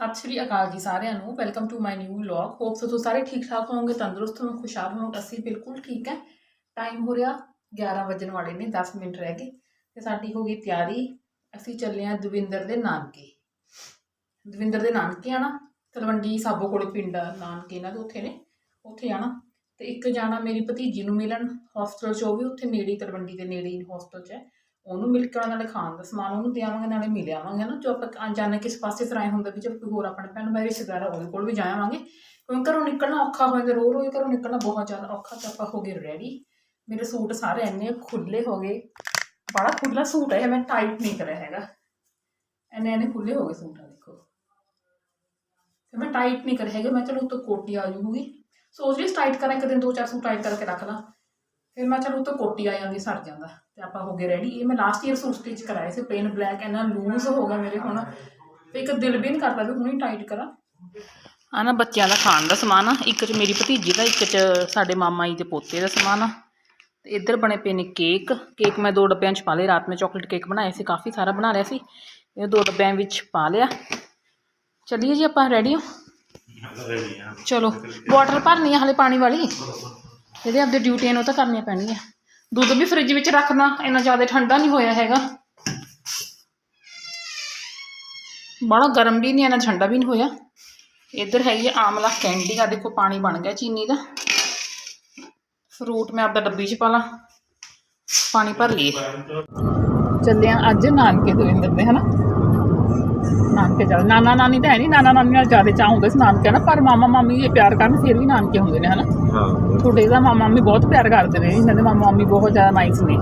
ਸਤਿ ਸ਼੍ਰੀ ਅਕਾਲ ਜੀ ਸਾਰਿਆਂ ਨੂੰ। Welcome to my new vlog hope so ਤੁਸੀਂ ਸਾਰੇ ਠੀਕ ਠਾਕ ਹੋਵੋਗੇ ਤੰਦਰੁਸਤ ਹੋ ਖੁਸ਼ਹਾਲ ਹੋਵੋਗੇ। ਅਸੀਂ ਬਿਲਕੁਲ ਠੀਕ ਹੈ। ਟਾਈਮ ਹੋ ਰਿਹਾ 11 ਵਜਣ ਵਾਲੇ ਨੇ 10 ਮਿੰਟ ਰਹਿ ਗਏ। ਤੇ ਸਾਡੀ ਹੋ ਗਈ ਤਿਆਰੀ। ਅਸੀਂ ਚੱਲੇ ਆ ਦਵਿੰਦਰ ਦੇ ਨਾਨਕੇ। ਦਵਿੰਦਰ ਦੇ ਨਾਨਕੇ ਆਣਾ ਤਲਵੰਡੀ ਸਾਬੋ ਕੋਲੇ ਪਿੰਡ ਆ, ਨਾਨਕੇ ਇਹਨਾਂ ਦੇ ਉੱਥੇ ਨੇ। ਉੱਥੇ ਆਣਾ ਤੇ ਇੱਕ ਜਾਣਾ ਮੇਰੀ ਭਤੀਜੀ ਨੂੰ ਮਿਲਣ। ਹੌਸਟਲ 'ਚ ਉਹ ਵੀ ਉੱਥੇ ਨੇੜੇ ਤਲਵੰਡੀ ਦੇ ਨੇੜੇ ਹੀ ਹੌਸਟਲ 'ਚ ਹੈ। ਉਹਨੂੰ ਮਿਲ ਕੇ ਆਉਣਾ, ਨਾਲੇ ਖਾਣ ਦਾ ਸਮਾਨ ਉਹਨੂੰ ਦੇਵਾਂਗੇ ਨਾਲੇ ਮਿਲ ਆਵਾਂਗੇ ਨਾ ਜੋ ਆਪਾਂ ਅਣਜਾਣੇ ਕਿਸ ਪਾਸੇ ਫਿਰ ਹੁੰਦਾ ਵੀ ਜਦ ਕੋਈ ਹੋਰ ਆਪਣੇ ਭੈਣ ਭਾਈ ਰਿਸ਼ਤੇਦਾਰ ਉਹਦੇ ਕੋਲ ਵੀ ਜਾਵਾਂਗੇ ਕਿਉਂਕਿ ਘਰੋਂ ਨਿਕਲਣਾ ਔਖਾ ਹੋ ਜਾਂਦਾ ਰੋ ਰੋਜ਼ ਘਰੋਂ ਨਿਕਲਣਾ ਬਹੁਤ ਜ਼ਿਆਦਾ ਔਖਾ ਤਾਂ ਆਪਾਂ ਹੋ ਗਏ ਰੈਡੀ ਮੇਰੇ ਸੂਟ ਸਾਰੇ ਇੰਨੇ ਖੁੱਲੇ ਹੋ ਗਏ। ਬੜਾ ਖੁੱਲਾ ਸੂਟ ਹੈ ਮੈਂ ਟਾਈਟ ਨਹੀਂ ਕਰਿਆ ਹੈਗਾ। ਇੰਨੇ ਇੰਨੇ ਖੁੱਲੇ ਹੋ ਗਏ ਸੂਟ ਆ ਦੇਖੋ। ਤੇ ਮੈਂ ਟਾਈਟ ਨਹੀਂ ਕਰਿਆ ਹੈਗਾ ਮੈਂ ਚਲੋ ਉੱਤੋਂ ਕੋਟੀ ਆ ਜੂਗੀ। ਸੋਚ ਰਹੀ ਟਾਈਟ ਕਰਾਂ ਇੱਕ ਦਿਨ ਦੋ ਚਾਰ ਸੂਟ ਟਾਈਟ ਕਰਕੇ ਰੱਖ ਲਾਂ। ਫਿਰ ਮੈਂ ਚਲੋ ਉੱਤੋਂ ਕੋਟੀ ਆ ਜਾਂਦੀ ਸਰ ਜਾਂਦਾ ਤੇ ਆਪਾਂ ਹੋ ਗਏ ਰੈਡੀ ਇਹ ਮੈਂ ਲਾਸਟ ਈਅਰ ਸੂਟ ਸਟਿਚ ਕਰਾਏ ਸੀ ਪਲੇਨ ਬਲੈਕ ਇਹਨਾਂ ਲੂਜ਼ ਹੋ ਗਿਆ ਮੇਰੇ ਹੁਣ। ਤੇ ਇੱਕ ਦਿਲ ਵੀ ਨਹੀਂ ਕਰਦਾ ਵੀ ਹੁਣੇ ਟਾਈਟ ਕਰਾਂ। ਆ ਨਾ ਬੱਚਿਆਂ ਦਾ ਖਾਣ ਦਾ ਸਮਾਨ ਆ ਇੱਕ ਚ ਮੇਰੀ ਭਤੀਜੀ ਦਾ ਇੱਕ ਚ ਸਾਡੇ ਮਾਮਾ ਜੀ ਦੇ ਪੋਤੇ ਦਾ ਸਮਾਨ ਆ। ਤੇ ਇੱਧਰ ਬਣੇ ਪਏ ਨੇ ਕੇਕ ਕੇਕ ਮੈਂ ਦੋ ਡੱਬਿਆਂ ਚ ਪਾ ਲਏ ਰਾਤ ਮੈਂ ਚਾਕਲੇਟ ਕੇਕ ਬਣਾਇਆ ਸੀ ਕਾਫੀ ਸਾਰਾ ਬਣਾ ਲਿਆ ਸੀ। ਇਹ ਦੋ ਡੱਬਿਆਂ ਵਿੱਚ ਪਾ ਲਿਆ। ਚੱਲੀਏ ਜੀ ਆਪਾਂ ਰੈਡੀ ਹੋ? ਚਲੋ ਵਾਟਰ ਭਰਨੀ ਆ ਹਲੇ ਪਾਣੀ ਵਾਲੀ? ਇਹਦੇ ਆਪਦੇ ਡਿਊਟੀਆਂ ਨੂੰ ਤਾਂ ਕਰਨੀਆਂ ਪੈਣਗੀਆਂ। ਦੁੱਧ ਵੀ ਫ੍ਰਿਜ ਵਿੱਚ ਰੱਖਣਾ, ਇੰਨਾ ਜ਼ਿਆਦਾ ਠੰਡਾ ਨਹੀਂ ਹੋਇਆ ਹੈਗਾ। ਬੜਾ ਗਰਮ ਵੀ ਨਹੀਂ, ਇੰਨਾ ਠੰਡਾ ਵੀ ਨਹੀਂ ਹੋਇਆ। ਇੱਧਰ ਹੈਗੀ ਆਮਲਾ ਕੈਂਡੀ ਆ ਦੇਖੋ ਪਾਣੀ ਬਣ ਗਿਆ ਚੀਨੀ ਦਾ। ਫਰੂਟ ਮੈਂ ਆਪਦਾ ਡੱਬੀ 'ਚ ਪਾ ਲਾਂ, ਪਾਣੀ ਭਰ ਲਈਏ। ਚੱਲੇ ਆ ਅੱਜ ਨਾਨਕੇ ਦਵਿੰਦਰ ਦੇ ਹਨਾ? ਨਾਨਕੇ ਚੱਲ ਨਾਨਾ ਨਾਨੀ ਤਾਂ ਹੈ ਨਹੀਂ ਨਾਨਾ ਨਾਨੀ ਨਾਲ ਜ਼ਿਆਦਾ ਚਾਹ ਹੁੰਦਾ ਸੀ ਨਾਨਕੇ ਨਾ ਪਰ ਮਾਮਾ ਮਾਮੀ ਜੇ ਪਿਆਰ ਕਰਨ ਫਿਰ ਵੀ ਨਾਨਕੇ ਹੁੰਦੇ ਨੇ ਹਨਾ? ਹਾਂ ਤੁਹਾਡੇ ਦਾ ਮਾਮਾ ਮਾਮੀ ਬਹੁਤ ਪਿਆਰ ਕਰਦੇ ਨੇ ਇਹਨਾਂ ਦੇ ਮਾਮਾ ਮਾਮੀ ਬਹੁਤ ਜ਼ਿਆਦਾ ਨਾਈਸ ਨੇ।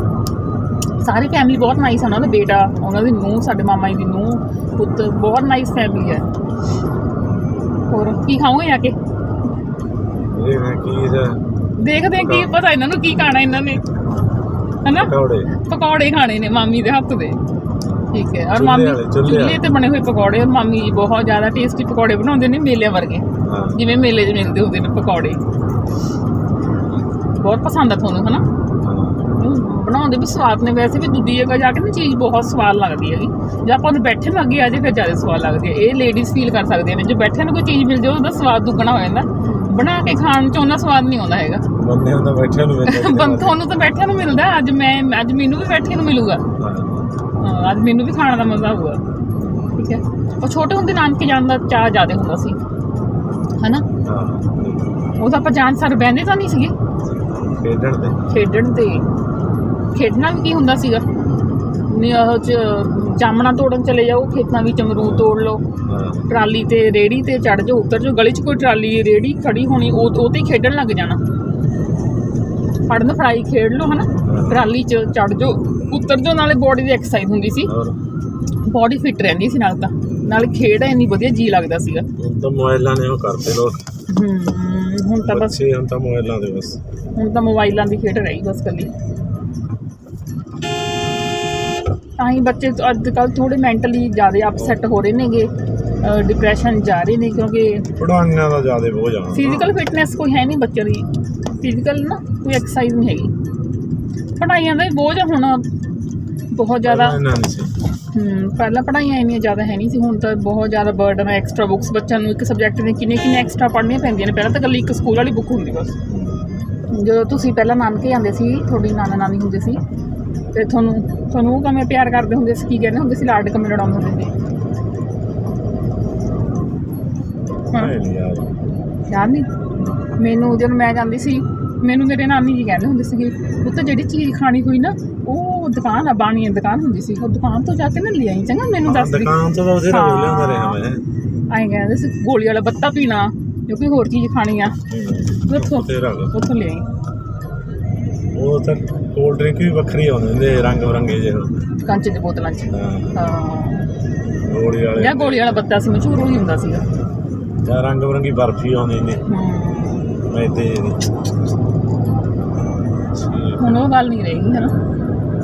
ਸਾਰੀ ਫੈਮਿਲੀ ਬਹੁਤ ਨਾਈਸ ਹੈ ਉਹਨਾਂ ਦਾ ਬੇਟਾ ਉਹਨਾਂ ਦੀ ਨੂੰਹ ਸਾਡੇ ਮਾਮਾ ਜੀ ਦੀ ਨੂੰਹ ਪੁੱਤ ਬਹੁਤ ਨਾਈਸ ਫੈਮਿਲੀ ਹੈ ਹੋਰ ਕੀ ਖਾਓਗੇ ਆ ਕੇ? ਇਹ ਕੀ ਦਾ ਦੇਖਦੇ ਹਾਂ ਕੀ ਪਤਾ ਇਹਨਾਂ ਨੂੰ ਕੀ ਖਾਣਾ ਇਹਨਾਂ ਨੇ ਹਨਾ? ਕੌੜੇ ਪਕੌੜੇ ਖਾਣੇ ਨੇ ਮਾਮੀ ਦੇ ਹੱਥ ਦੇ। ਠੀਕ ਹੈ। ਔਰ ਚੁੱਲ੍ਹੇ ਮਾਮੀ ਵਾਲੇ, ਚੁੱਲ੍ਹੇ ਚੁੱਲ੍ਹੇ ਵਾਲੇ। ਤੇ ਬਣੇ ਹੋਏ ਪਕੌੜੇ ਔਰ ਮਾਮੀ ਜੀ ਬਹੁਤ ਜ਼ਿਆਦਾ ਟੇਸਟੀ ਪਕੌੜੇ ਬਣਾਉਂਦੇ ਨੇ ਮੇਲਿਆਂ ਵਰਗੇ। ਹਾਂ। ਜਿਵੇਂ ਮੇਲੇ 'ਚ ਮਿਲਦੇ ਹੁੰਦੇ ਨੇ ਪਕੌੜੇ। ਬਹੁਤ ਪਸੰਦ ਆ ਤੁਹਾਨੂੰ ਹਨਾ? ਹਾਂ। ਹਮ, ਬਣਾਉਂਦੇ ਵੀ ਸਵਾਦ ਨੇ। ਵੈਸੇ ਵੀ ਦੂਜੀ ਜਗ੍ਹਾ ਜਾ ਕੇ ਨਾ ਚੀਜ਼ ਬਹੁਤ ਸਵਾਦ ਲੱਗਦੀ ਹੈਗੀ। ਜੇ ਆਪਾਂ ਨੂੰ ਬੈਠੇ ਨੂੰ ਅੱਗੇ ਆ ਜੇ ਫਿਰ ਜ਼ਿਆਦਾ ਸਵਾਦ ਲੱਗਦੀ ਹੈ। ਇਹ ਲੇਡੀਜ਼ ਫੀਲ ਕਰ ਸਕਦੀਆਂ ਨੇ। ਜੇ ਬੈਠੇ ਨੂੰ ਕੋਈ ਚੀਜ਼ ਮਿਲ ਜਾਏ ਉਹਦਾ ਸਵਾਦ ਦੁੱਗਣਾ ਹੋ ਜਾਂਦਾ। ਬਣਾ ਕੇ ਖਾਣ 'ਚ ਉਹਨਾਂ ਸਵਾਦ ਨਹੀਂ ਆਉਂਦਾ ਹੈਗਾ। ਬੰਦੇ ਹੁੰਦਾ ਬੈਠਿਆ ਨੂੰ ਮਿਲਦਾ ਬੰ ਤੁਹਾਨੂੰ ਤਾਂ ਬੈਠੇ ਨੂੰ ਮਿਲਦਾ। ਅੱਜ ਮੈਂ ਅੱਜ ਮੈਨੂੰ ਵੀ ਬੈਠੇ ਨੂੰ ਮਿਲੂਗਾ। ਹਾਂ, ਅੱਜ ਮੈਨੂੰ ਵੀ ਖਾਣ ਦਾ ਮਜ਼ਾ ਆਊਗਾ। ਠੀਕ ਹੈ। ਉਹ ਛੋਟੇ ਹੁੰਦੇ ਨਾਨਕੇ ਜਾਣ ਦਾ ਚਾਹ ਜ਼ਿਆਦਾ ਹੁੰਦਾ ਸੀ। ਹਨਾ? ਉਹ ਤਾਂ ਆਪਾਂ ਜਾਣ ਸਰ ਬਹਿੰਦੇ ਤਾਂ ਨਹੀਂ ਸੀਗੇ। ਖੇਡਣ ਤੇ। ਖੇਡਣਾ ਵੀ ਕੀ ਹੁੰਦਾ ਸੀਗਾ? ਨੀ ਉਹ ਚ ਜਾਮਣਾ ਤੋੜਨ ਚਲੇ ਜਾਓ ਖੇਤਾਂ ਵਿੱਚ ਅਮਰੂਦ ਤੋੜ ਲਓ। ਟਰਾਲੀ ਤੇ ਰੇੜੀ ਤੇ ਚੜ ਜਾਓ ਉਤਰ ਜਾਓ ਗਲੀ 'ਚ ਕੋਈ ਟਰਾਲੀ ਰੇੜੀ ਖੜੀ ਹੋਣੀ ਉਹ ਉਹ ਤੇ ਹੀ ਖੇਡਣ ਲੱਗ ਜਾਣਾ। ਫੜਨ ਫੜਾਈ ਖੇਡ ਲਓ ਹਨਾ? ਟਰਾਲੀ 'ਚ ਚੜ ਜਾਓ। ਉਤਰ ਜਾਓ ਨਾਲੇ ਬੋਡੀ ਦੀ ਐਕਸਰਸਾਈਜ਼ ਹੁੰਦੀ ਸੀ। ਬੋਡੀ ਫਿੱਟ ਰਹਿੰਦੀ ਸੀ ਨਾਲ ਤਾਂ। ਨਾਲੇ ਖੇਡ ਇੰਨੀ ਵਧੀਆ ਜੀ ਲੱਗਦਾ ਸੀਗਾ। ਹੁਣ ਤਾਂ ਮੋਬਾਈਲਾਂ ਨੇ ਉਹ ਕਰਤੇ ਲੋਕ। ਹੂੰ ਹੁਣ ਤਾਂ ਬਸ ਬੱਚੇ ਹੁਣ ਤਾਂ ਮੋਬਾਈਲਾਂ ਦੇ ਬਸ। ਹੁਣ ਤਾਂ ਮੋਬਾਈਲਾਂ ਦੀ ਖੇਡ ਰਹੀ ਬਸ ਕੱਲੀ ਤਾਂ ਹੀ ਬੱਚੇ ਅੱਜ ਕੱਲ ਥੋੜੇ ਮੈਂਟਲੀ ਜ਼ਿਆਦਾ ਅਪਸੈਟ ਹੋ ਰਹੇ ਨੇਗੇ। ਡਿਪਰੈਸ਼ਨ ਜਾ ਰਹੇ ਨੇ ਕਿਉਂਕਿ ਪੜਾਈਆਂ ਦਾ ਜ਼ਿਆਦਾ ਬੋਝ ਆਉਂਦਾ ਫਿਜ਼ੀਕਲ ਫਿਟਨੈਸ ਕੋਈ ਹੈ ਨਹੀਂ ਬੱਚਿਆਂ ਦੀ। ਫਿਜ਼ੀਕਲ ਨਾ ਕੋਈ ਐਕਸਰਸਾਈਜ਼ ਨਹੀਂ ਹੈਗੀ। ਪੜ੍ਹਾਈਆਂ ਦਾ ਵੀ ਬੋਝ ਹੁਣ। ਬਹੁਤ ਜ਼ਿਆਦਾ ਨਹੀਂ ਸੀ। ਹਮ, ਪਹਿਲਾਂ ਪੜ੍ਹਾਈਆਂ ਇੰਨੀਆਂ ਜ਼ਿਆਦਾ ਹੈ ਨਹੀਂ ਸੀ ਹੁਣ ਤਾਂ ਬਹੁਤ ਜ਼ਿਆਦਾ ਬਰਡਨ ਹੈ ਐਕਸਟਰਾ ਬੁੱਕਸ ਬੱਚਿਆਂ ਨੂੰ ਇੱਕ ਸਬਜੈਕਟ ਦੇ ਕਿੰਨੇ ਕਿੰਨੇ ਐਕਸਟਰਾ ਪੜ੍ਹਨੀਆਂ ਪੈਂਦੀਆਂ ਨੇ ਪਹਿਲਾਂ ਤਾਂ ਇਕੱਲੀ ਇੱਕ ਸਕੂਲ ਵਾਲੀ ਬੁੱਕ ਹੁੰਦੀ ਬਸ। ਜਦੋਂ ਤੁਸੀਂ ਪਹਿਲਾਂ ਨਾਨਕੇ ਜਾਂਦੇ ਸੀ ਤੁਹਾਡੀ ਨਾਨਾ ਨਾਨੀ ਹੁੰਦੇ ਸੀ ਤੇ ਤੁਹਾਨੂੰ ਤੁਹਾਨੂੰ ਉਹ ਕਿਵੇਂ ਪਿਆਰ ਕਰਦੇ ਹੁੰਦੇ ਸੀ ਕੀ ਕਹਿੰਦੇ ਹੁੰਦੇ ਸੀ ਲਾਡ ਕਮੇ ਲੜਾਉਂਦੇ ਹੁੰਦੇ ਸੀ? ਹਾਂ ਨਹੀਂ ਯਾਰ। ਯਾਦ ਨਹੀਂ? ਮੈਨੂੰ ਜਦੋਂ ਮੈਂ ਜਾਂਦੀ ਸੀ ਮੈਨੂੰ ਮੇਰੇ ਨਾਨੀ ਜੀ ਕਹਿੰਦੇ ਹੁੰਦੇ ਸੀਗੇ ਪੁੱਤ ਜਿਹੜੀ ਚੀਜ਼ ਖਾਣੀ ਹੋਈ ਨਾ ਉਹ ਦੁਕਾਨ ਆ ਬਾਣੀ ਦੁਕਾਨ ਹੁੰਦੀ ਸੀ ਉਹ ਦੁਕਾਨ ਤੋਂ ਜਾ ਕੇ ਨਾ ਲੈ ਆਈ ਚੰਗਾ ਮੈਨੂੰ ਦੱਸ ਦੀ। ਦੁਕਾਨ ਤੋਂ ਤਾਂ ਬਥੇਰਾ ਹਾਂ। ਬੋਲਿਆ ਰਿਹਾ ਮੈਂ। ਆਏ ਕਹਿੰਦੇ ਸੀ ਗੋਲੀ ਵਾਲਾ ਬੱਤਾ ਪੀਣਾ ਜੋ ਕੋਈ ਹੋਰ ਚੀਜ਼ ਖਾਣੀ ਆ। ਉੱਥੋਂ। ਉੱਥੋਂ ਲੈ ਆਈ। ਉਹ ਤਾਂ ਕੋਲਡ ਡਰਿੰਕ ਵੀ ਵੱਖਰੀ ਆਉਂਦੇ ਹੁੰਦੇ ਰੰਗ ਬਰੰਗੇ ਜਿਹੇ। ਕੰਚ ਦੀ ਬੋਤਲਾਂ 'ਚ। ਹਾਂ। ਗੋਲੀ ਵਾਲੇ। ਜਾਂ ਗੋਲੀ ਵਾਲਾ ਬੱਤਾ ਸੀ ਮਸ਼ਹੂਰ ਹੋਈ ਹੁੰਦਾ ਸੀਗਾ। ਜਾਂ ਰੰਗ ਬਰੰਗੀ ਬਰਫੀ ਆਉਂਦੀ ਨੇ ਮੈਦੇ ਦੀ ਹੁਣ ਉਹ ਗੱਲ ਨਹੀਂ ਰਹੀ ਹੈ ਨਾ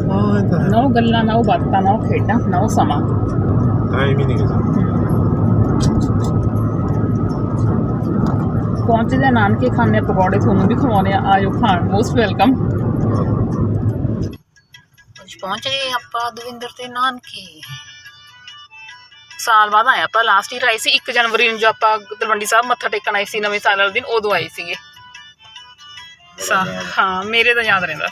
ਹਾਂ ਇਹ ਤਾਂ ਹੈ। ਨਾ ਉਹ ਗੱਲਾਂ ਨਾ ਉਹ ਬਾਤਾਂ ਨਾ ਉਹ ਖੇਡਾਂ ਨਾ ਉਹ ਸਮਾਂ। ਟਾਈਮ ਹੀ ਨਹੀਂ ਕਿਸੇ ਪਹੁੰਚਦੇ ਆ ਨਾਨਕੇ ਖਾਣੇ ਪਕੌੜੇ ਤੁਹਾਨੂੰ ਵੀ ਖਵਾਉਣੇ ਆ। ਆਜੋ ਖਾਣ ਮੋਸਟ ਵੈਲਕਮ ਪਹੁੰਚ ਗਏ ਆਪਾਂ ਦਵਿੰਦਰ ਤੇ ਨਾਨਕੇ। ਸਾਲ ਬਾਅਦ ਆਇਆ ਆਪਾਂ। ਲਾਸਟ ਈਅਰ ਆਏ ਸੀ 1 ਜਨਵਰੀ ਨੂੰ ਜੋ ਆਪਾਂ ਤਲਵੰਡੀ ਸਾਹਿਬ ਮੱਥਾ ਟੇਕਣ ਆਏ ਸੀ ਨਵੇਂ ਸਾਲ ਵਾਲੇ ਦਿਨ ਉਦੋਂ ਆਏ ਸੀਗੇ। ਸਾ ਹਾਂ, ਮੇਰੇ ਤਾਂ ਯਾਦ ਰਹਿੰਦਾ।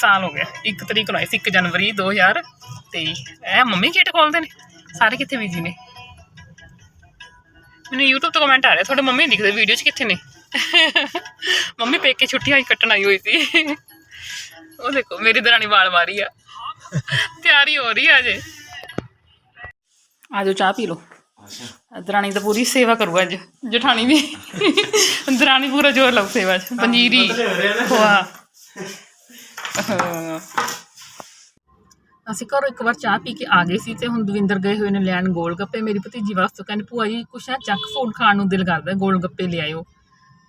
ਸਾਲ ਹੋ ਗਿਆ। 1 ਤਰੀਕ ਨੂੰ ਆਏ ਸੀ 1 ਜਨਵਰੀ 2023 ਐ ਮੰਮੀ ਗੇਟ ਖੋਲਦੇ ਨੇ? ਸਾਰੇ ਕਿੱਥੇ ਬਿਜ਼ੀ ਨੇ? ਮੈਨੂੰ YouTube ਤੋਂ ਕਮੈਂਟ ਆ ਰਿਹਾ, ਤੁਹਾਡੇ ਮੰਮੀ ਦਿਖਦੇ ਵੀਡੀਓ 'ਚ ਕਿੱਥੇ ਨੇ? ਮੰਮੀ ਪੇਕੇ ਛੁੱਟੀ ਆਈ ਕੱਟਣ ਆਈ ਹੋਈ ਸੀ। ਉਹ ਦੇਖੋ, ਮੇਰੀ ਦਰਾਣੀ ਵਾਲ ਮਾਰੀ ਆ। ਤਿਆਰੀ ਹੋ ਰਹੀ ਆ ਜੇ ਆਜੋ ਚਾਹ ਪੀ ਲਓ। ਦਰਾਣੀ ਤਾਂ ਪੂਰੀ ਸੇਵਾ ਕਰੂ ਅੱਜ ਜਠਾਣੀ ਵੀ। ਦਰਾਣੀ ਪੂਰਾ ਜ਼ੋਰ ਲਾਉ ਸੇਵਾ 'ਚ ਪੰਜੀਰੀ। ਹਾਂ। ਅਸੀਂ ਘਰੋਂ ਇੱਕ ਵਾਰ ਚਾਹ ਪੀ ਕੇ ਆ ਗਏ ਸੀ ਤੇ ਹੁਣ ਦਵਿੰਦਰ ਗਏ ਹੋਏ ਨੇ ਲੈਣ ਗੋਲ ਗੱਪੇ ਮੇਰੀ ਭਤੀਜੀ ਵਾਸਤੇ ਕਹਿੰਦੇ ਭੂਆ ਜੀ ਕੁਛ ਹੈ ਜੰਕ ਫੂਡ ਖਾਣ ਨੂੰ ਦਿਲ ਕਰਦਾ ਗੋਲ ਗੱਪੇ ਲਿਆਇਓ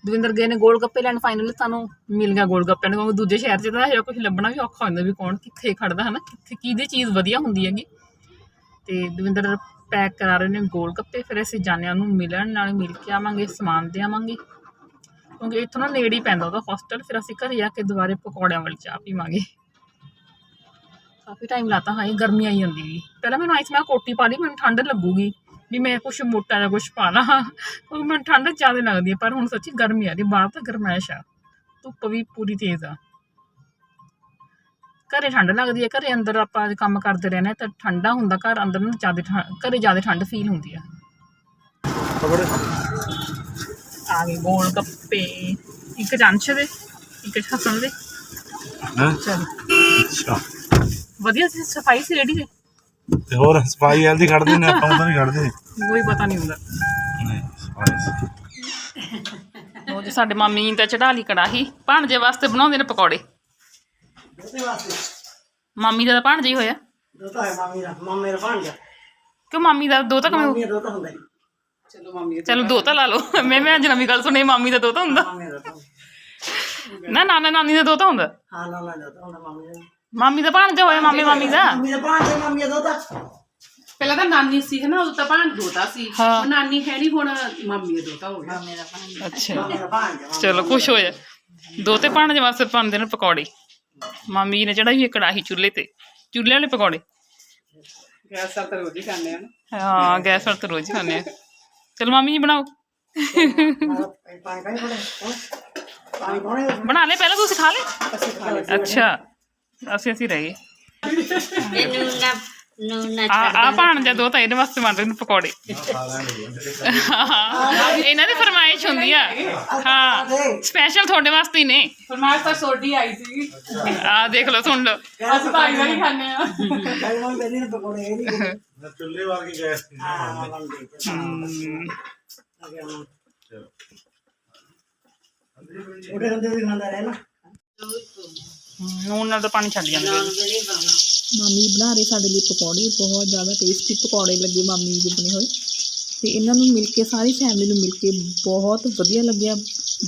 ਦਵਿੰਦਰ ਗਏ ਨੇ ਗੋਲ ਗੱਪੇ ਲੈਣ ਫਾਈਨਲੀ ਸਾਨੂੰ ਮਿਲ ਗਿਆ ਗੋਲ ਗੱਪੇ ਨੂੰ। ਕਿਉਂਕਿ ਦੂਜੇ ਸ਼ਹਿਰ 'ਚ ਤਾਂ ਇਹ ਕੁਝ ਲੱਭਣਾ ਵੀ ਔਖਾ ਹੁੰਦਾ ਵੀ ਕੌਣ ਕਿੱਥੇ ਖੜਦਾ ਹੈ ਨਾ ਕਿੱਥੇ ਕਿਹਦੀ ਚੀਜ਼ ਵਧੀਆ ਹੁੰਦੀ ਹੈਗੀ? ਤੇ ਦਵਿੰਦਰ ਪੈਕ ਕਰਾ ਰਹੇ ਨੇ ਗੋਲ ਗੱਪੇ, ਫਿਰ ਅਸੀਂ ਜਾਂਦੇ ਹਾਂ ਉਹਨੂੰ ਮਿਲਣ, ਨਾਲ ਮਿਲ ਕੇ ਆਵਾਂਗੇ, ਸਮਾਨ ਦੇ ਆਵਾਂਗੇ। ਕਿਉਂਕਿ ਇੱਥੋਂ ਨਾ ਨੇੜੇ ਹੀ ਪੈਂਦਾ ਉਹਦਾ ਹੋਸਟਲ ਫਿਰ ਅਸੀਂ ਘਰੇ ਜਾ ਕੇ ਦੁਬਾਰੇ ਪਕੌੜਿਆਂ ਵਾਲੀ ਚਾਹ ਪੀਵਾਂਗੇ। ਕਾਫੀ ਟਾਈਮ ਲਾਤਾ ਹਾਂ ਇਹ ਗਰਮੀ ਆਈ ਜਾਂਦੀ ਸੀ ਪਹਿਲਾਂ ਮੈਨੂੰ ਆਈਸ ਮੈਂ ਕੋਟੀ ਪਾ ਲਈ, ਮੈਨੂੰ ਠੰਡ ਲੱਗੂਗੀ, ਵੀ ਮੈਂ ਕੁਛ ਮੋਟਾ ਜਾਂ ਕੁਛ ਪਾ ਲਾਂ ਉਹ ਮੈਨੂੰ ਠੰਡ ਜ਼ਿਆਦਾ ਲੱਗਦੀ ਹੈ, ਪਰ ਹੁਣ ਸੱਚੀ ਗਰਮੀ ਆ ਰਹੀ ਬਾਹਰ ਤਾਂ ਗਰਮੈਸ਼ ਆ। ਧੁੱਪ ਵੀ ਪੂਰੀ ਤੇਜ਼ ਆ। ਘਰੇ ਠੰਡ ਲੱਗਦੀ ਹੈ ਘਰੇ ਅੰਦਰ ਆਪਾਂ ਕੰਮ ਕਰਦੇ ਰਹਿੰਦੇ ਹਾਂ ਤਾਂ ਠੰਡਾ ਹੁੰਦਾ ਘਰ ਅੰਦਰ ਨੂੰ ਜ਼ਿਆਦਾ ਠੰ- ਘਰੇ ਜ਼ਿਆਦਾ ਠੰਡ ਫੀਲ ਹੁੰਦੀ ਆ। ਖਬਰ? ਆ ਗਏ ਗੋਲ ਗੱਪੇ ਇੱਕ ਜੰਸ਼ ਦੇ ਇੱਕ ਹਸਨ ਦੇ। ਹਾਂ? ਚਲ। ਅੱਛਾ। ਵਧੀਆ ਸੀ ਸਫ਼ਾਈ ਸੀ ਰੇਡੀ? ਦੇ ਤੇ ਹੋਰ ਸਫ਼ਾਈ ਵਾਲ ਦੀ ਖੜਦੇ ਨੇ ਆਪਾਂ ਉਦੋਂ ਨਹੀਂ ਖੜਦੇ ਕੋਈ ਪਤਾ ਨਹੀਂ ਹੁੰਦਾ। ਨਹੀਂ ਸਫ਼ਾਈ ਉਹ ਜੀ ਸਾਡੇ ਮਾਮੀ ਤਾਂ ਚੜਾ ਲਈ ਕੜਾਹੀ। ਭਾਣਜੇ ਵਾਸਤੇ ਬਣਾਉਂਦੇ ਨੇ ਪਕੌੜੇ। ਵਾਸਤੇ ਮਾਮੀ ਦਾ ਤਾਂ ਭਾਣਜਾ ਹੀ ਹੋਇਆ ਦੋਤਾ ਹੈ ਮਾਮੀ ਦਾ ਮਾਮੇ ਦਾ ਭਾਂਜਾ ਕਿਉਂ ਮਾਮੀ ਦਾ ਦੋ ਤਾਂ ਕਮੇ ਮਾਮੀ ਦਾ ਦੋਤਾ ਹੁੰਦਾ ਜੀ ਚਲੋ ਦੋ ਤਾਂ ਲਾ ਲਓ ਮੈਂ ਮੈਂ ਅੱਜ ਨਵੀਂ ਗੱਲ ਸੁਣੀ ਮਾਮੀ ਦਾ ਦੋ ਤਾਂ ਹੁੰਦਾ ਮਾਮੇ ਦਾ ਦੋਤਾ ਨਾ ਨਾਨਾ ਨਾਨੀ ਦਾ ਦੋ ਤਾਂ ਹੁੰਦਾ ਹਾਂ ਨਾ ਨਾ ਦੋਤਾ ਹੁੰਦਾ ਮਾਮੀ ਦਾ ਮਾਮੀ ਦਾ ਭਾਣਜਾ ਹੋਇਆ ਮਾਮੇ ਮਾਮੀ ਦਾ ਮਾਮੀ ਦਾ ਭਾਂਜਾ ਮਾਮੀ ਦਾ ਦੋਤਾ ਪਹਿਲਾਂ ਤਾਂ ਨਾਨੀ ਸੀ ਹਨਾ ਉਦੋਂ ਤਾਂ ਭਾਣ ਦੋਤਾ ਸੀ ਹਾਂ। ਉਹ ਨਾਨੀ ਹੈ ਨਹੀਂ ਹੁਣ ਮੰਮੀ ਦਾ ਦੋਤਾ ਹੋ ਗਿਆ ਮਾਮੇ ਦਾ ਭਾਂਜਾ ਅੱਛਾ ਮਾਮੇ ਦਾ ਚਲੋ ਖੁਸ਼ ਹੋ ਜਾ ਦੋ ਤੇ ਭਾਣਜੇ ਵਾਸਤੇ ਪਾਉਂਦੇ ਨੇ ਪਕੌੜੇ ਮਾਮੀ ਨੇ ਚੜਾਈ ਹੋਈ ਕੜਾਹੀ ਚੁੱਲ੍ਹੇ ਤੇ ਚੁੱਲ੍ਹੇ ਵਾਲੇ ਪਕੌੜੇ। ਗੈਸ ਸਰ ਤਾਂ ਰੋਜ਼ ਹੀ ਖਾਂਦੇ ਆ ਨਾ। ਹਾਂ ਗੈਸ ਪਰ ਤਾਂ ਰੋਜ਼ ਹੀ ਖਾਂਦੇ ਆ। ਚਲ ਮਾਮੀ ਜੀ ਬਣਾਓ। ਪਾਣੀ ਪਾਣੀ ਬਣਾ ਲੈ ਪਹਿਲਾਂ ਤੁਸੀਂ ਖਾ ਲੈ ਅਸੀਂ ਖਾ ਲਏ ਅੱਛਾ ਅਸੀਂ ਅਸੀਂ ਰਹਿ ਗਏ। ਮੈਨੂੰ ਨਾ ਨੂੰ ਨਾ ਆ ਆ ਭਾਣਜਾ ਦੋ ਤਾਂ ਇਹਦੇ ਵਾਸਤੇ ਬਣ ਰਹੇ ਨੇ ਪਕੌੜੇ। ਇਹਨਾਂ ਦੀ ਫਰਮਾਇਸ਼ ਹੁੰਦੀ ਆ। ਹਾਂ ਸਪੈਸ਼ਲ ਤੁਹਾਡੇ ਵਾਸਤੇ ਹੀ ਨੇ। ਫਰਮਾਇਸ਼ ਤਾਂ ਸੋਡੀ ਆਈ ਸੀ ਆ ਦੇਖ ਲਓ ਸੁਣ ਲਓ। ਅਸੀਂ ਤਾਂ ਆਈ ਨਹੀਂ ਖਾਂਦੇ ਆ। ਕਈ ਵਾਰ ਬੇਦੀ ਨੇ ਪਕੌੜੇ ਇਹ ਨਹੀਂ ਚੁੱਲ੍ਹੇ ਵਰਗੀ ਗੈਸ ਹਾਂ ਬੰਦੇ ਹਮ, ਛੋਟੇ ਹੁੰਦੇ ਵੀ ਖਾਂਦਾ ਰਹੇ ਨਾ ਨੂਨ ਨਾਲ ਤਾਂ ਪਾਣੀ ਛੱਡ ਜਾਂਦੇ। ਨੇ ਮਾਮੀ ਬਣਾ ਰਹੀ ਸਾਡੇ ਲਈ ਪਕੌੜੇ ਬਹੁਤ ਜ਼ਿਆਦਾ ਟੇਸਟੀ ਪਕੌੜੇ ਲੱਗੇ ਮਾਮੀ ਦੇ ਬਣੇ ਹੋਏ। ਤੇ ਇਹਨਾਂ ਨੂੰ ਮਿਲ ਕੇ ਸਾਰੀ ਫੈਮਿਲੀ ਨੂੰ ਮਿਲ ਕੇ ਬਹੁਤ ਵਧੀਆ ਲੱਗਿਆ।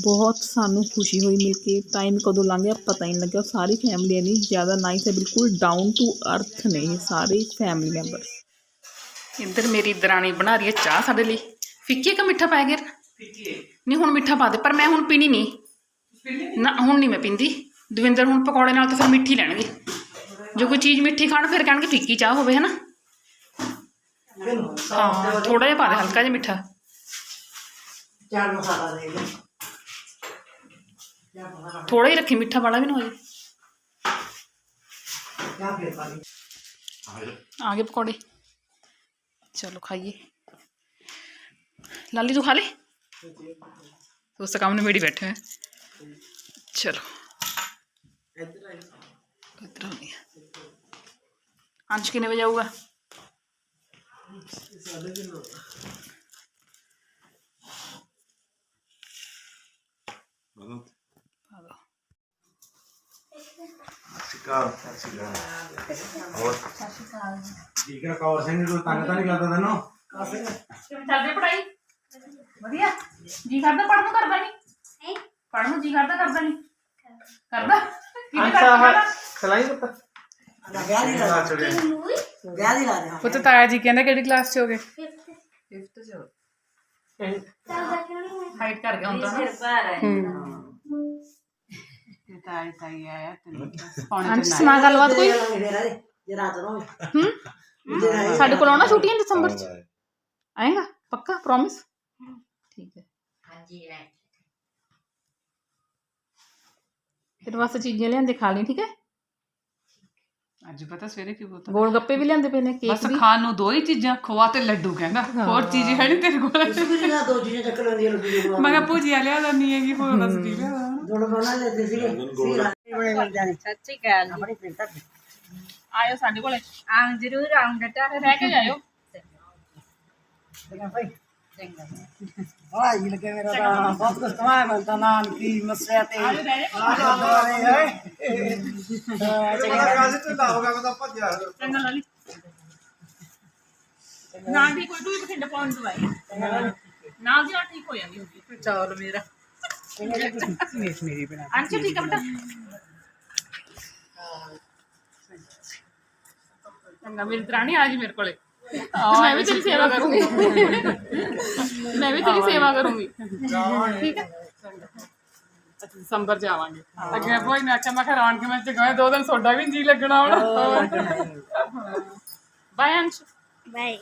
ਬਹੁਤ ਸਾਨੂੰ ਖੁਸ਼ੀ ਹੋਈ ਮਿਲ ਕੇ। ਟਾਈਮ ਕਦੋਂ ਲੰਘ ਗਿਆ ਪਤਾ ਹੀ ਨਹੀਂ ਲੱਗਿਆ। ਸਾਰੀ ਫੈਮਿਲੀ ਇੰਨੀ ਜ਼ਿਆਦਾ ਨਾਈਸ ਹੈ ਬਿਲਕੁਲ ਡਾਊਨ ਟੂ ਅਰਥ ਨੇ ਇਹ ਸਾਰੇ ਫੈਮਿਲੀ ਮੈਂਬਰ ਇੱਧਰ ਮੇਰੀ ਦਰਾਣੀ ਬਣਾ ਰਹੀ ਹੈ ਚਾਹ ਸਾਡੇ ਲਈ। ਫਿੱਕੀ ਕਿ ਮਿੱਠਾ ਪੈ ਗਿਆ। ਨਹੀਂ ਹੁਣ ਮਿੱਠਾ ਪਾ ਦੇ ਪਰ ਮੈਂ ਹੁਣ ਪੀਣੀ ਨਹੀਂ। ਨਾ ਹੁਣ ਨਹੀਂ ਮੈਂ ਪੀਂਦੀ। ਦਵਿੰਦਰ ਹੁਣ ਪਕੌੜੇ ਨਾਲ ਤਾਂ ਫਿਰ ਮਿੱਠੀ ਲੈਣਗੇ। ਜੋ ਕੋਈ ਚੀਜ਼ ਮਿੱਠੀ ਖਾਣ ਫਿਰ ਕਹਿਣਗੇ ਫਿੱਕੀ ਚਾਹ ਹੋਵੇ ਹਨਾ ਹਾਂ ਥੋੜਾ ਜਿਹਾ ਪਾ ਦੇ ਹਲਕਾ ਜਿਹਾ ਮਿੱਠਾ ਚਾਰ ਮਸਾਲਾ ਦੇ ਦੇ ਜਾਂ ਮਸਾਲਾ ਥੋੜਾ ਹੀ ਰੱਖੀ ਮਿੱਠਾ ਵਾਲਾ ਵੀ ਨਾ ਹੋ ਜਾਏ ਜਾਂ ਫਿਰ ਪਾਣੀ ਆ ਗਏ ਪਕੌੜੇ ਚਲੋ ਖਾਈਏ ਲਾਲੀ ਤੂੰ ਖਾ ਲੈ ਤੂੰ ਉਸ ਕੰਮ ਇੱਧਰ ਆ। ਗਿਆ ਅੰਸ਼ ਕਿੰਨੇ ਵਜੇ ਆਊਗਾ? ਆ ਸਿਕਾਰ ਸਿਕਾਰ ਹੋਰ? ਠੀਕ ਹੈ ਕੌਰ ਸਿੰਘ ਕੋਈ ਤੰਗ ਤਾਂ ਨਹੀਂ ਕਰਦਾ ਤੈਨੂੰ? ਕਿਵੇਂ ਚੱਲਦੀ ਪੜਾਈ ਵਧੀਆ। ਜੀ ਕਰਦਾ ਪੜਨ ਨੂੰ ਕਰਦਾ ਨਹੀਂ? ਪੜਨ ਨੂੰ ਜੀ ਕਰਦਾ ਕਰਦਾ ਨਹੀਂ? ਕਰਦਾ। ਕਿਵੇਂ ਕਰਦਾ? ਖਲਾਈ ਪੁੱਤ ਨਾ ਵਿਆਹ ਦੀ ਲਾ ਦੇ ਵਿਆਹ ਦੀ ਲਾ ਦੇ ਪੁੱਤ ਤਾਇਆ ਜੀ ਕਹਿੰਦਾ ਕਿਹੜੀ ਕਲਾਸ 'ਚ ਹੋਗੇ ਹਾਈਟ ਕਰ ਗਿਆ ਹੁੰਦਾ ਨਾ ਤਾਇਆ ਤਾਈ ਆਇਆ ਤੈਨੂੰ ਅੰਸ਼ ਸੁਣਾ ਗੱਲਬਾਤ ਕੋਈ ਫੇਰ ਆਏ ਜੇ ਰਾਤ ਨੂੰ ਹੂੰ ਸਾਡੇ ਕੋਲ ਆਉਣਾ ਛੁੱਟੀਆਂ ਦਸੰਬਰ ਚ ਆਏਗਾ ਪੱਕਾ ਪ੍ਰੋਮਿਸ ਠੀਕ ਹੈ ਹਾਂਜੀ ਹੈ ਤੇਰੇ ਵਾਸਤੇ ਚੀਜ਼ਾਂ ਲਿਆਂਦੇ ਖਾ ਲਈ ਠੀਕ ਹੈ ਅੱਜ ਪਤਾ ਸਵੇਰੇ ਕੀ ਬੋਤਾ ਗੋਲ ਗੱਪੇ ਵੀ ਲਿਆਂਦੇ ਪਏ ਨੇ ਕੇਕ ਬਸ ਵੀ। ਖਾਣ ਨੂੰ ਦੋ ਹੀ ਚੀਜ਼ਾਂ ਖੋਆ ਤੇ ਲੱਡੂ ਕਹਿੰਦਾ। ਹੋਰ ਚੀਜ਼ ਹੈ ਨਹੀਂ ਤੇਰੇ ਕੋਲ। ਕੁਝ ਦੋ ਚੀਜ਼ਾਂ ਚੱਕ ਲੈਂਦੀਆਂ ਲੋਕੀ ਮੈਂ ਕਿਹਾ ਭੁਜੀਆ ਲਿਆ ਦਿੰਦੀ ਹੈਗੀ ਹੋਰ ਦੱਸ ਕੀ ਲਿਆ ਦੋਨੋਂ ਬਣਾ ਲੈਂਦੇ ਸੀਗੇ। ਬੜੇ ਮਿਲ ਜਾਣੇ। ਸੱਚੀ ਗੱਲ ਆਪਣੇ ਪਿੰਡ ਆਇਓ ਸਾਡੇ ਕੋਲੇ। ਆਂ ਜ਼ਰੂਰ ਆਉਂਗਾ ਤਾਂ ਰਹਿ ਕੇ ਜਾਇਓ। ਭਾਈ। ਹਾਂ ਇਹ ਲੱਗੇ ਮੇਰਾ ਤਾਂ ਬਹੁਤ ਕੁਝ ਕਮਾਇਆ ਮੈਂ ਤਾਂ ਨਾਨ ਕੀ ਮਸਿਆ ਤੇ। ਆ ਚੰਗਾ। ਲਾਲੀ। ਨਾ ਠੀਕ ਕੋਈ ਤੂੰ ਬਠਿੰਡੇ ਪਹੁੰਚ ਦਵਾਈ ਨਾਲ ਦੀ ਨਾਲ ਠੀਕ ਹੋ ਜਾਂਦੀ ਹੁੰਦੀ ਚਾਵਲ ਮੇਰਾ। ਮੇਰੀ ਬਣਾ ਅੰਸ਼ ਠੀਕ ਹੈ ਬੇਟਾ? ਚੰਗਾ ਮੇਰੀ ਦਰਾਣੀ ਆ ਜੀ ਮੇਰੇ ਕੋਲੇ। ਮੈਂ ਵੀ ਤੇਰੀ ਸੇਵਾ ਕਰੂੰਗੀ। ਮੈਂ ਵੀ ਤੇਰੀ ਸੇਵਾ ਕਰੂੰਗੀ। ਠੀਕ ਹੈ? ਦਸੰਬਰ ਜਾਵਾਂਗੇ। ਅੱਗੇ ਕੋਈ ਨਾ ਆਖਿਆ ਮੈਂ ਕਿਹਾ ਰੌਣਕ ਮੈਂ ਚ ਗਏ ਦੋ ਦਿਨ ਸੋਡਾ ਵੀ ਜੀ ਲੱਗਣਾ ਹੁਣ। ਬਾਏ ਅੰਸ਼। ਬਾਈ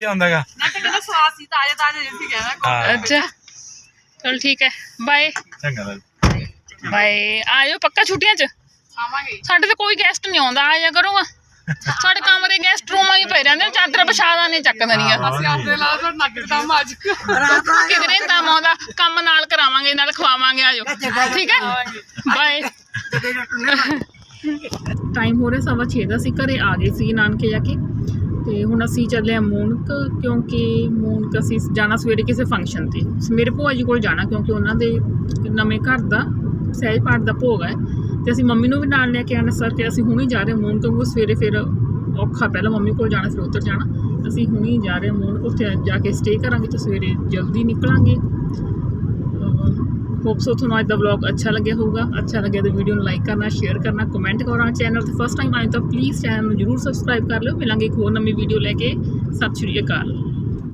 ਕੀ ਹੁੰਦਾਗਾ ਨਾ ਤੇ ਕਹਿੰਦਾ ਸਵਾਦ ਸੀ ਤਾਜ਼ੇ ਤਾਜ਼ੇ ਜਿਹਾ ਸੀ ਕਹਿੰਦਾ ਅੱਛਾ। ਚਲ ਠੀਕ ਹੈ। ਬਾਏ। ਚੰਗਾ ਬਾਈ ਬਾਏ। ਆਇਓ ਪੱਕਾ ਛੁੱਟੀਆਂ 'ਚ? ਆਵਾਂਗੇ ਸਾਡੇ ਤੇ ਕੋਈ ਗੈਸਟ ਨਹੀਂ ਆਉਂਦਾ ਆ ਜਾ ਕਰੂਗਾ। ਸਾਡੇ ਕਮਰੇ ਗੈਸਟ ਰੂਮਾਂ ਹੀ ਪਏ ਰਹਿੰਦੇ ਨੇ, ਚਾਦਰ ਪਛਾਦਾ ਨਹੀਂ ਚੱਕ ਦੇਣੀਆਂ ਅਸੀਂ ਆਪਣੇ ਨਾਲ ਤਾਂ ਨਗਰ ਕਿਧਰੇ ਕੰਮ ਆਉਂਦਾ ਕੰਮ ਨਾਲ ਕਰਾਵਾਂਗੇ ਨਾਲ ਖਵਾਵਾਂਗੇ ਆਜੋ ਠੀਕ ਹੈ? ਬਾਏ ਟਾਈਮ ਹੋ ਰਿਹਾ ਸਵਾ ਛੇ ਦਾ ਅਸੀਂ ਘਰੇ ਆ ਗਏ ਸੀ ਨਾਨਕੇ ਜਾ ਕੇ। ਤੇ ਹੁਣ ਅਸੀਂ ਚੱਲੇ ਆ ਮੂਨਕ ਕਿਉਂਕਿ ਮੂਨਕ ਅਸੀਂ ਜਾਣਾ ਸਵੇਰੇ ਕਿਸੇ ਫੰਕਸ਼ਨ ਤੇ। ਮੇਰੇ ਭੂਆ ਜੀ ਕੋਲ ਜਾਣਾ ਕਿਉਂਕਿ ਉਹਨਾਂ ਦੇ ਨਵੇਂ ਘਰ ਦਾ ਸਹਿਜ ਪਾਠ ਦਾ ਭੋਗ ਹੈ ਤੇ ਅਸੀਂ ਮੰਮੀ ਨੂੰ ਵੀ ਨਾਲ ਲੈ ਕੇ ਆਣਾ ਸਰ ਕਿ ਅਸੀਂ ਹੁਣੇ ਜਾ ਰਹੇ ਹਾਂ ਮੂਨਕ ਕਿਉਂਕਿ ਸਵੇਰੇ ਫਿਰ ਔਖਾ, ਪਹਿਲਾਂ ਮੰਮੀ ਕੋਲ ਜਾਣਾ, ਫਿਰ ਉੱਧਰ ਜਾਣਾ। ਅਸੀਂ ਹੁਣੇ ਜਾ ਰਹੇ ਹਾਂ ਉੱਥੇ ਜਾ ਕੇ ਸਟੇ ਕਰਾਂਗੇ ਤੇ ਸਵੇਰੇ ਜਲਦੀ ਨਿਕਲਾਂਗੇ। ਹੋਪ ਸੋ ਤੁਹਾਨੂੰ ਅੱਜ ਦਾ ਵਲੌਗ ਅੱਛਾ ਲੱਗਿਆ ਹੋਊਗਾ। ਅੱਛਾ ਲੱਗਿਆ ਤਾਂ ਵੀਡੀਓ ਨੂੰ ਲਾਈਕ ਕਰਨਾ ਸ਼ੇਅਰ ਕਰਨਾ ਕਮੈਂਟ ਕਰਨਾ ਚੈਨਲ ਤੇ ਫਸਟ ਟਾਈਮ ਆਏ ਤਾਂ ਪਲੀਜ਼ ਚੈਨਲ ਨੂੰ ਜਰੂਰ ਸਬਸਕ੍ਰਾਈਬ ਕਰ ਲਿਓ। ਮਿਲਾਂਗੇ ਇੱਕ ਹੋਰ ਨਵੀਂ ਵੀਡੀਓ ਲੈ ਕੇ। ਸਤਿ ਸ਼੍ਰੀ ਅਕਾਲ।